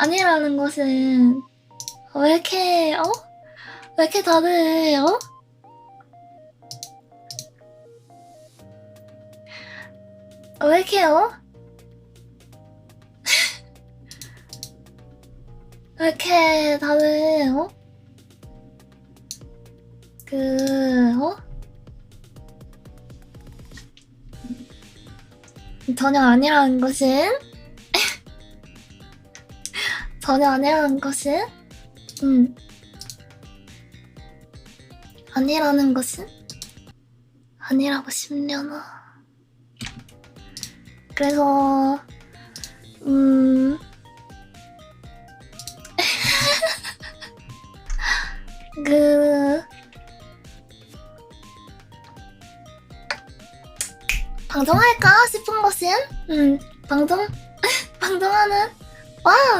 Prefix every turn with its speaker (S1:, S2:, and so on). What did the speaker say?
S1: 아니라는 것은 왜 이렇게 어? 왜 이렇게 다들 어? 왜 이렇게 어? 왜 이렇게 다들 어? 그 어? 전혀 아니라는 것은 전혀 아니라는 것은? 음. 아니라는 것은? 아니라고 싶려나. 그래서 음. 그 방송할까 싶은 것은? 음 방송 방송하는? 와우